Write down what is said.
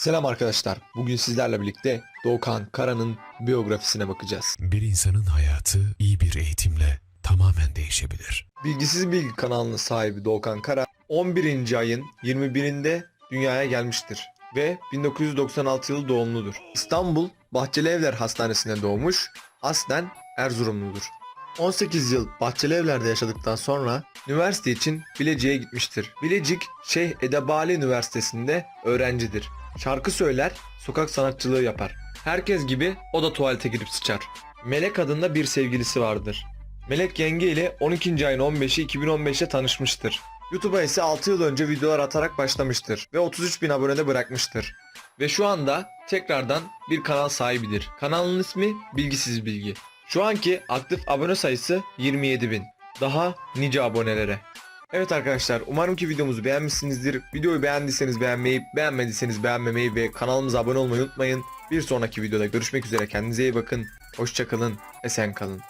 Selam arkadaşlar. Bugün sizlerle birlikte Doğukan Kara'nın biyografisine bakacağız. Bir insanın hayatı iyi bir eğitimle tamamen değişebilir. Bilgisiz Bilgi kanalının sahibi Doğukan Kara 11. ayın 21'inde dünyaya gelmiştir ve 1996 yılı doğumludur. İstanbul Bahçeli Evler Hastanesi'nde doğmuş, aslen Erzurumludur. 18 yıl Bahçeli Evler'de yaşadıktan sonra üniversite için Bilecik'e gitmiştir. Bilecik Şeyh Edebali Üniversitesi'nde öğrencidir. Şarkı söyler, sokak sanatçılığı yapar. Herkes gibi o da tuvalete girip sıçar. Melek adında bir sevgilisi vardır. Melek Yenge ile 12. ayın 15'i 2015'te tanışmıştır. YouTube'a ise 6 yıl önce videolar atarak başlamıştır ve 33 bin abonede bırakmıştır. Ve şu anda tekrardan bir kanal sahibidir. Kanalın ismi Bilgisiz Bilgi. Şu anki aktif abone sayısı 27 bin. Daha nice abonelere. Evet arkadaşlar umarım ki videomuzu beğenmişsinizdir. Videoyu beğendiyseniz beğenmeyi, beğenmediyseniz beğenmemeyi ve kanalımıza abone olmayı unutmayın. Bir sonraki videoda görüşmek üzere kendinize iyi bakın. Hoşçakalın, esen kalın.